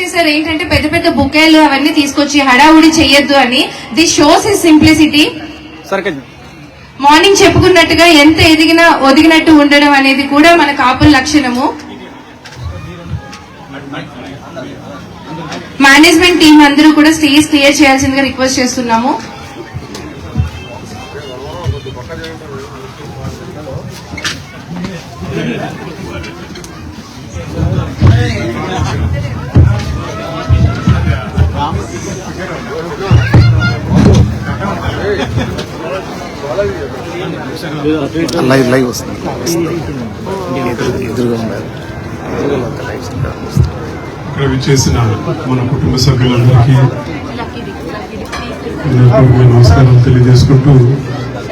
చేశారు ఏంటంటే పెద్ద పెద్ద బుకేలు అవన్నీ తీసుకొచ్చి హడావుడి చెయ్యొద్దు అని. The shows is simplicity morning చెప్పుకున్నట్టుగా ఎంత ఎదిగినా ఒదిగినట్టు ఉండడం అనేది కూడా మన కాపుల లక్షణము. మేనేజ్మెంట్ టీం అందరూ కూడా స్టేజ్ క్లియర్ చేయాల్సిందిగా రిక్వెస్ట్ చేస్తున్నాము. లైవ్ లైవ్ వస్తుంది. ఎదురుగా ఉండాలి. ఇక్కడ మన కుటుంబ సభ్యులందరికీ నమస్కారం నమస్కారాలు తెలియజేసుకుంటూ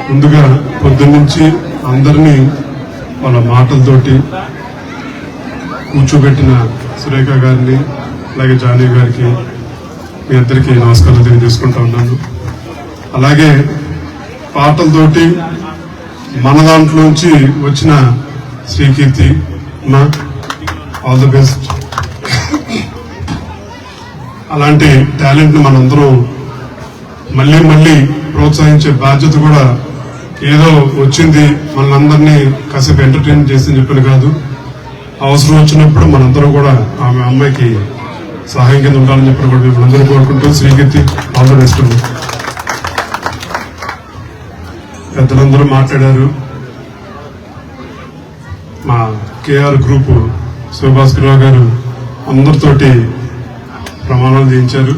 ముందుగా పొద్దున్నుంచి అందరినీ వాళ్ళ మాటలతోటి కూర్చోబెట్టిన సురేఖ గారిని అలాగే జానీ గారికి మీ అందరికీ నమస్కారం తెలియజేసుకుంటా ఉన్నాను. అలాగే పాటలతోటి మన దాంట్లోంచి వచ్చిన శ్రీకీర్తి మా ఆల్ ది బెస్ట్ అలాంటి టాలెంట్ని మనందరం మళ్ళీ మళ్ళీ ప్రోత్సహించే బాధ్యత కూడా ఏదో వచ్చింది మనందరినీ కాసేపు ఎంటర్టైన్ చేసి చెప్పిన కాదు. అవసరం వచ్చినప్పుడు మనందరం కూడా ఆమె అమ్మాయికి సహాయం కింద ఉండాలని చెప్పి కూడా మిమ్మల్ని అందరూ కోరుకుంటూ శ్రీకీర్తి ఆల్ ది బెస్ట్ పెద్దలందరూ మాట్లాడారు? మా కేఆర్ గ్రూప్ శివభాస్కరరావు గారు అందరితోటి ప్రమాణాలు చేయించారు.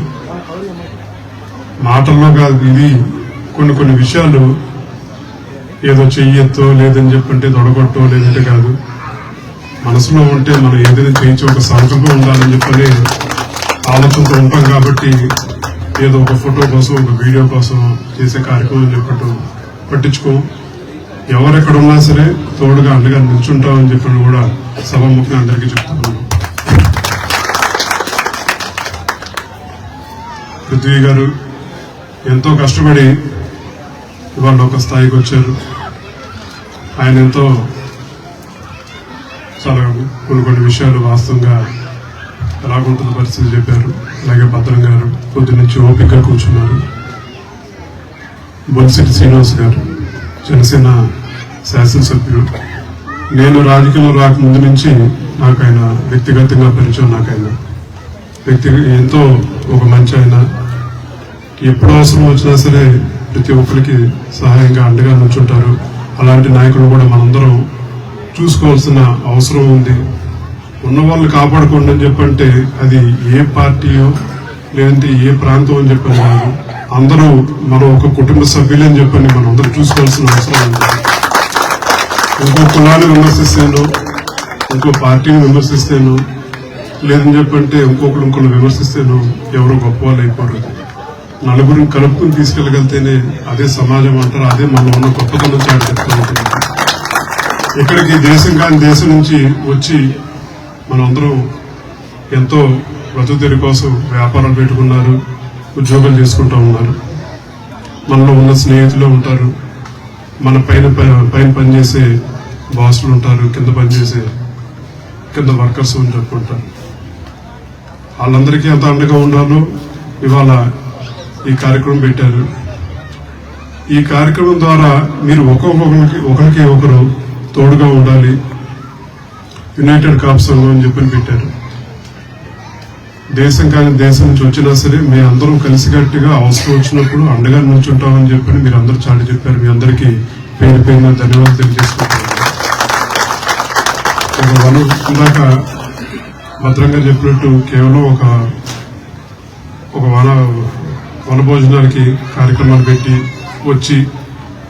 మాటల్లో కాదు ఇది కొన్ని కొన్ని విషయాలు ఏదో చెయ్యొత్తో లేదని చెప్పంటే దొడగొట్టో లేదంటే కాదు. మనసులో ఉంటే మనం ఏదైనా చేయించి ఒక సంకల్పం ఉండాలని చెప్పని ఆలోచనతో ఉంటాం కాబట్టి ఏదో ఒక ఫోటో కోసం ఒక వీడియో కోసం చేసే కార్యక్రమం చెప్పటం పట్టించుకో. ఎవరెక్కడ ఉన్నా సరే తోడుగా అండగా నిల్చుంటామని చెప్పడం కూడా సభాముఖి అందరికీ చెప్తున్నాను పృథ్వీ గారు ఎంతో కష్టపడి ఇవాళ ఒక స్థాయికి వచ్చారు. ఆయన ఎంతో చాలా కొన్ని కొన్ని విషయాలు వాస్తవంగా ఎలాగుంటుందో పరిస్థితి చెప్పారు. అలాగే భద్రం గారు పొద్దు నుంచి ఓపికగా కూర్చున్నారు. బొలిశెట్టి శ్రీనివాస్ గారు జనసేన శాసనసభ్యులు నేను రాజకీయంలో రాకముందు నుంచి నాకు ఆయన వ్యక్తిగతంగా పరిచయం నాకు ఆయన. వ్యక్తి ఎంతో ఒక మంచి ఆయన. ఎప్పుడు అవసరం వచ్చినా సరే ప్రతి ఒక్కరికి సహాయంగా అండగా నుంచుంటారు అలాంటి నాయకులు కూడా మనందరం చూసుకోవాల్సిన అవసరం ఉంది. ఉన్న వాళ్ళు కాపాడుకోండి అని చెప్పంటే అది ఏ పార్టీయో లేదంటే ఏ ప్రాంతం అని చెప్పని కాదు. అందరూ మనం ఒక కుటుంబ సభ్యులని చెప్పని మనం అందరూ చూసుకోవాల్సిన అవసరం ఉంది. ఇంకో కులాన్ని విమర్శిస్తాను ఇంకో పార్టీని విమర్శిస్తాను లేదని చెప్పంటే ఇంకొకరు ఇంకొకరు విమర్శిస్తాను ఎవరో గొప్ప వాళ్ళు అయిపోరు. నలుగురిని కలుపుకుని తీసుకెళ్ళగలితేనే అదే సమాజం అంటారు అదే మనం ఉన్న గొప్పతనం చాటి చెప్తూ ఉంటుంది ఇక్కడికి దేశం కాని దేశం నుంచి వచ్చి మనందరూ ఎంతో బ్రతుకుతెరి కోసం వ్యాపారాలు పెట్టుకున్నారు ఉద్యోగాలు చేసుకుంటూ ఉన్నారు. మనలో ఉన్న స్నేహితులు ఉంటారు. మన పైన పైన పనిచేసే బాసులు ఉంటారు కింద పనిచేసే కింద వర్కర్స్ అని చెప్పుకుంటారు. వాళ్ళందరికీ ఎంత అండగా ఉండాలో ఇవాళ ఈ కార్యక్రమం పెట్టారు. ఈ కార్యక్రమం ద్వారా మీరు ఒక్కొక్కరికి ఒకరికి ఒకరు తోడుగా ఉండాలి. యునైటెడ్ కాప్స్ అని చెప్పని పెట్టారు. దేశం కానీ దేశం నుంచి వచ్చినా సరే మీ అందరం కలిసికట్టుగా అవసరం వచ్చినప్పుడు అండగా నిల్చుంటామని చెప్పని మీరు అందరూ చాటి చెప్పారు. మీ అందరికీ పేరు పేరున ధన్యవాదాలు తెలియజేసుకుంటున్నాను. ఒక ఇందాక భద్రంగా చెప్పినట్టు కేవలం ఒక ఒక వన వన భోజనానికి కార్యక్రమాలు పెట్టి వచ్చి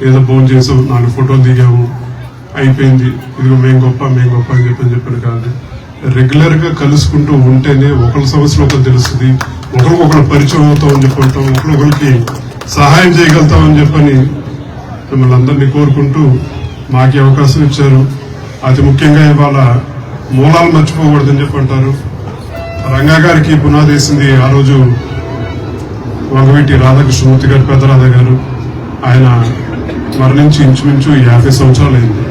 ఏదో భోజనం చేసాము నాలుగు ఫోటోలు దిగాము. అయిపోయింది. ఇదిగో మేము గొప్ప మేము గొప్ప అని చెప్పని చెప్పాను కాదు రెగ్యులర్గా కలుసుకుంటూ ఉంటేనే ఒకరి సమస్యలు ఒకరు తెలుస్తుంది. ఒకరికొకరు పరిచయం అవుతామని చెప్పంటాం. ఒకరికొకరికి సహాయం చేయగలుగుతామని చెప్పని మిమ్మల్ని అందరినీ కోరుకుంటూ మాకు అవకాశం ఇచ్చారు. అతి ముఖ్యంగా ఇవాళ మూలాలు మర్చిపోకూడదని చెప్పంటారు. రంగా గారికి పునాది వేసింది ఆ రోజు వంగవీటి రాధాకృష్ణమూర్తి గారు పెద్దరాధ గారు. ఆయన మరణించి ఇంచుమించు యాభై సంవత్సరాలు అయింది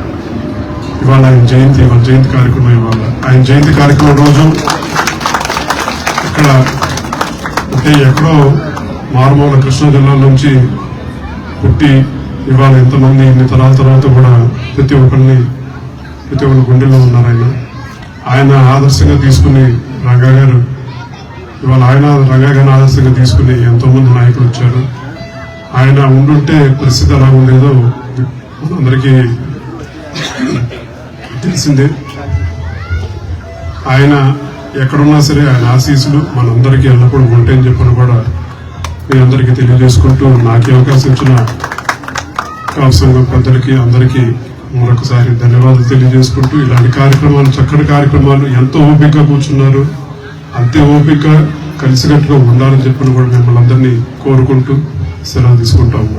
ఇవాళ ఆయన జయంతి ఇవాళ జయంతి కార్యక్రమం ఇవాళ. ఆయన జయంతి కార్యక్రమం రోజు ఇక్కడ అంటే ఎక్కడో మారుమూల కృష్ణా జిల్లా నుంచి పుట్టి ఇవాళ ఎంతమంది ఇన్ని తరాల తర్వాత కూడా ప్రతి ఒక్కరిని ప్రతి ఒక్కరి గుండెల్లో ఉన్నారు ఆయన. ఆయన ఆదర్శంగా తీసుకుని రంగా గారు ఇవాళ ఆయన రంగా గారిని ఆదర్శంగా తీసుకుని ఎంతోమంది నాయకులు వచ్చారు. ఆయన ఉండుంటే పరిస్థితి ఎలా ఉండేదో అందరికీ తెలిసిందే. ఆయన ఎక్కడున్నా సరే ఆయన ఆశీస్సులు మనందరికీ ఎల్లప్పుడూ ఉంటాయని చెప్పని కూడా మీ అందరికీ తెలియజేసుకుంటూ నాకే అవకాశం ఇచ్చిన కాపు సంఘం పెద్దలకి అందరికీ మరొకసారి ధన్యవాదాలు తెలియజేసుకుంటూ ఇలాంటి కార్యక్రమాలు చక్కటి కార్యక్రమాలు ఎంతో ఓపికగా కూర్చున్నారు. అంతే ఓపిక కలిసికట్టుగా ఉండాలని చెప్పని కూడా మిమ్మల్ని అందరినీ కోరుకుంటూ సెలవు తీసుకుంటాము.